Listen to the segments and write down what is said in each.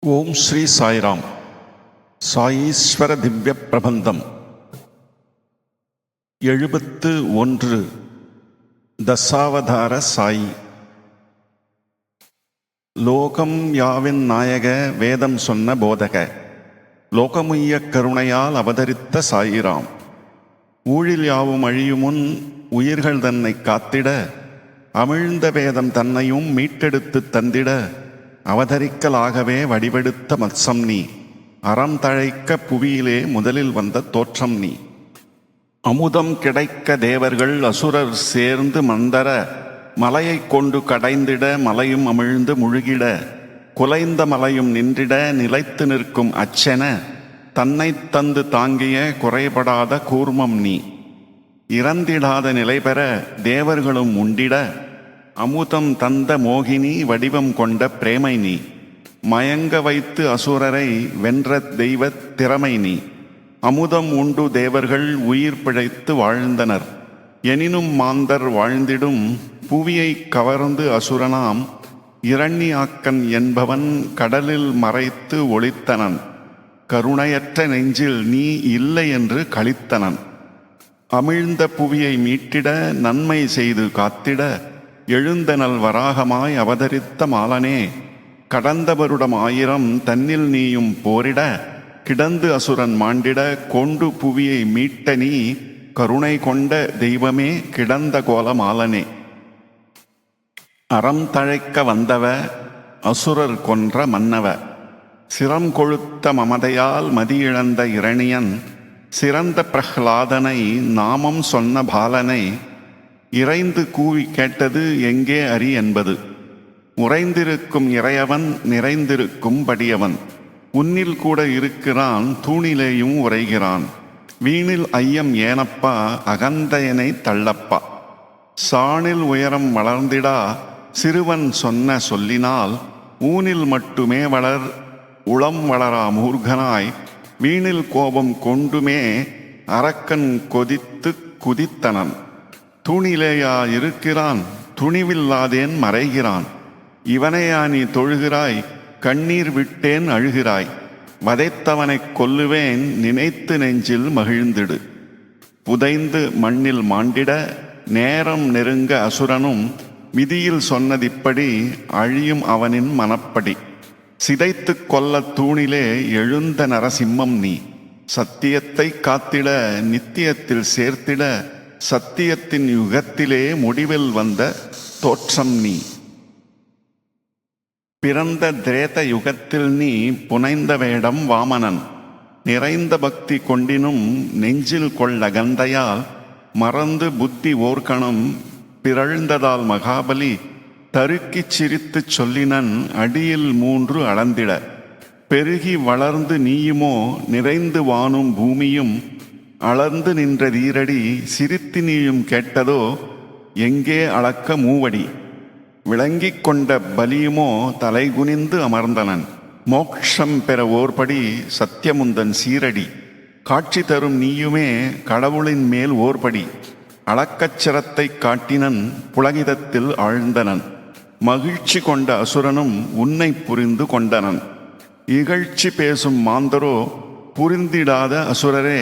ஓம் ஸ்ரீ சாய்ராம். சாயீஸ்வர திவ்ய பிரபந்தம். எழுபத்து ஒன்று. தசாவதார சாயி. லோகம் யாவின் நாயக வேதம் சொன்ன போதக. லோகமுய்ய கருணையால் அவதரித்த சாயிராம். ஊழில் யாவும் அழியுமுன் உயிர்கள் தன்னை காத்திட அமிழ்ந்த வேதம் தன்னையும் மீட்டெடுத்து தந்திட அவதரிக்கலாகவே வடிவெடுத்த மத்சம் நீ. அறம் தழைக்க புவியிலே முதலில் வந்த தோற்றம் நீ. அமுதம் கிடைக்க தேவர்கள் அசுரர் சேர்ந்து மந்தர மலையைக் கொண்டு கடைந்திட மலையும் அமிழ்ந்து முழுகிட குலைந்த மலையும் நின்றிட நிலைத்து நிற்கும் அச்சென தன்னைத் தந்து தாங்கிய குறைபடாத கூர்மம் நீ. இறந்திடாத நிலை பெற தேவர்களும் உண்டிட அமுதம் தந்த மோகினி வடிவம் கொண்ட பிரேமை நீ. மயங்க வைத்து அசுரரை வென்ற தெய்வ திறமை நீ. அமுதம் உண்டு தேவர்கள் உயிர் பிழைத்து வாழ்ந்தனர். எனினும் மாந்தர் வாழ்ந்திடும் புவியை கவர்ந்து அசுரனாம். இரண்யாக்கன் என்பவன் கடலில் மறைத்து ஒளித்தனன். கருணையற்ற நெஞ்சில் நீ இல்லை என்று கழித்தனன் அமிழ்ந்த புவியை மீட்டிட நன்மை செய்து காத்திட எழுந்தனல் வராகமாய் அவதரித்த மாலனே கடந்த வருடம் ஆயிரம் தன்னில் நீயும் போரிட கிடந்து அசுரன் மாண்டிட கொண்டு புவியை மீட்ட நீ கருணை கொண்ட தெய்வமே கிடந்த கோல மாலனே. அறம் தழைக்க வந்தவ அசுரர் கொன்ற மன்னவ சிரம் கொழுத்த மமதையால் மதியிழந்த இரணியன் சிறந்த பிரஹ்லாதனை நாமம் சொன்ன பாலனை இறைந்து கூவி கேட்டது எங்கே அறி என்பது. உறைந்திருக்கும் இறையவன் நிறைந்திருக்கும் படியவன். உன்னில் கூட இருக்கிறான் தூணிலேயும் உரைகிறான் வீணில் ஐயம் ஏனப்பா அகந்தையனை தள்ளப்பா. சாணில் உயரம் வளர்ந்திடா சிறுவன் சொன்ன சொல்லினால் ஊனில் மட்டுமே வளர் உளம் வளரா மூர்கனாய். வீணில் கோபம் கொண்டுமே அரக்கன் கொதித்து குதித்தனன். தூணிலேயா இருக்கிறான் துணிவில்லாதேன் மறைகிறான். இவனையா நீ தொழுகிறாய் கண்ணீர் விட்டேன் அழுகிறாய். வதைத்தவனைக் கொல்லுவேன் நினைத்து நெஞ்சில் மகிழ்ந்திடு. புதைந்து மண்ணில் மாண்டிட நேரம் நெருங்க அசுரனும் விதியில் சொன்னதிப்படி அழியும் அவனின் மனப்படி. சிதைத்து கொல்ல தூணிலே எழுந்த நரசிம்மம் நீ. சத்தியத்தை காத்திட நித்தியத்தில் சேர்த்திட சத்தியத்தின் யுகத்திலே முடிவில் வந்த தோற்றம் நீ. பிறந்த திரேத யுகத்தில் நீ புனைந்த வேடம் வாமனன். நிறைந்த பக்தி கொண்டினும் நெஞ்சில் கொள்ள கந்தையால் மறந்து புத்தி ஓர்கணம் பிறழ்ந்ததால் மகாபலி தருக்கிச் சிரித்துச் சொல்லினன் அடியில் மூன்று அளந்திட. பெருகி வளர்ந்து நீயுமோ நிறைந்து வானும் பூமியும் அளந்து நின்ற தீரடி சிரித்து நீயும் கேட்டதோ எங்கே அளக்க மூவடி? விளங்கிக் கொண்ட பலியுமோ தலைகுனிந்து அமர்ந்தனன். மோக்ஷம் பெற ஓர்படி சத்தியமுந்தன் சீரடி. காட்சி தரும் நீயுமே கடவுளின் மேல் ஓர்படி. அளக்கச்சிரத்தை காட்டினன் புலகிதத்தில் ஆழ்ந்தனன். மகிழ்ச்சி கொண்ட அசுரனும் உன்னை புரிந்து கொண்டனன். இகழ்ச்சி பேசும் மாந்தரோ புரிந்திடாத அசுரரே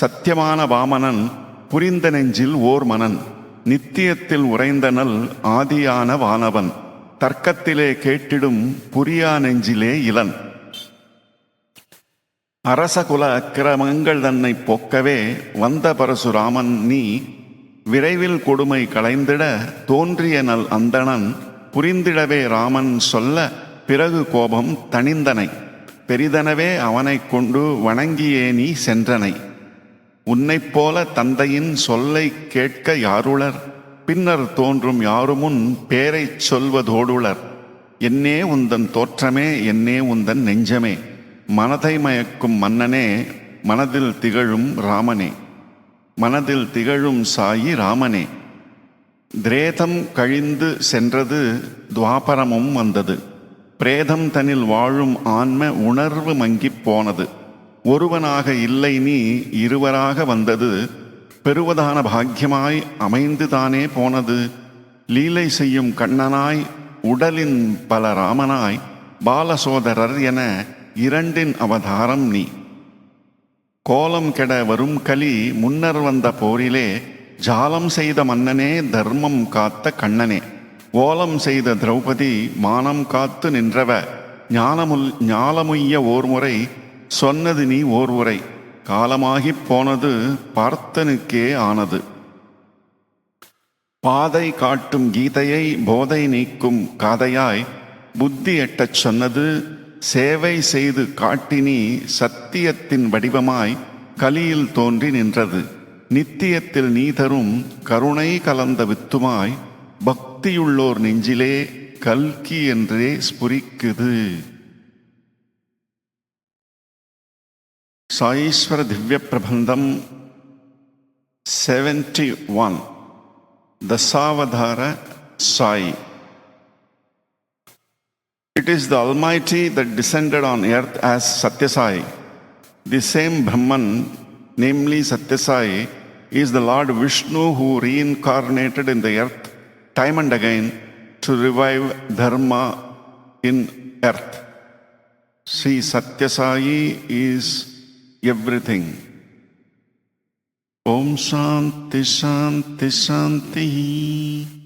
சத்தியமான வாமனன் புரிந்த நெஞ்சில் ஓர் மனன் நித்தியத்தில் உறைந்தனல் ஆதியான வானவன் தர்க்கத்திலே கேட்டிடும் புரியா நெஞ்சிலே இளன். அரசகுல அக்கிரமங்கள் தன்னை போக்கவே வந்த பரசுராமன் நீ விரைவில் கொடுமை களைந்திட தோன்றிய நல் அந்தணன் புரிந்திடவே ராமன் சொல்ல பிறகு கோபம் தணிந்தனை. பெரிதனவே அவனைக் கொண்டு வணங்கியே நீ சென்றனை. உன்னைப் போல தந்தையின் சொல்லை கேட்க யாருளர்? பின்னர் தோன்றும் யாருமுன் பேரைச் சொல்வதோடுளர்? என்னே உந்தன் தோற்றமே என்னே உந்தன் நெஞ்சமே. மனதை மயக்கும் மன்னனே மனதில் திகழும் ராமனே. மனதில் திகழும் சாயி ராமனே. திரேதம் கழிந்து சென்றது துவாபரமும் வந்தது. பிரேதம் தனில் வாழும் ஆன்ம உணர்வு மங்கிப் போனது. ஒருவனாக இல்லை நீ இருவராக வந்தது. பெறுவதான பாக்கியமாய் அமைந்துதானே போனது. லீலை செய்யும் கண்ணனாய் உடலின் பல ராமனாய் பாலசோதரர் என இரண்டின் அவதாரம் நீ. கோலம் கெட வரும் கலி முன்னர் வந்த போரிலே ஜாலம் செய்த மன்னனே தர்மம் காத்த கண்ணனே. ஓலம் செய்த திரௌபதி மானம் காத்து நின்றவ ஞானமுல் ஞாலமுய்ய ஓர்முறை சொன்னது நீ ஓர் உரை காலமாகிப் போனது பார்த்தனுக்கே ஆனது. பாதை காட்டும் கீதையை போதை நீக்கும் காதையாய் புத்தி எட்டச் சொன்னது சேவை செய்து காட்டினி சத்தியத்தின் வடிவமாய் கலியில் தோன்றி நின்றது. நித்தியத்தில் நீ தரும் கருணை கலந்த வித்துமாய் பக்தியுள்ளோர் நெஞ்சிலே கல்கி என்றே ஸ்புரிக்குது சாயீஸ்வர Divya Prabandham seventy one Dasavadhara Sai. It is the Almighty that descended on earth as Satyasai. The same Brahman, namely Satyasai, is the Lord Vishnu who reincarnated in the earth time and again to revive Dharma in earth. See, Satyasai is everything. Om Shanti Shanti Shanti.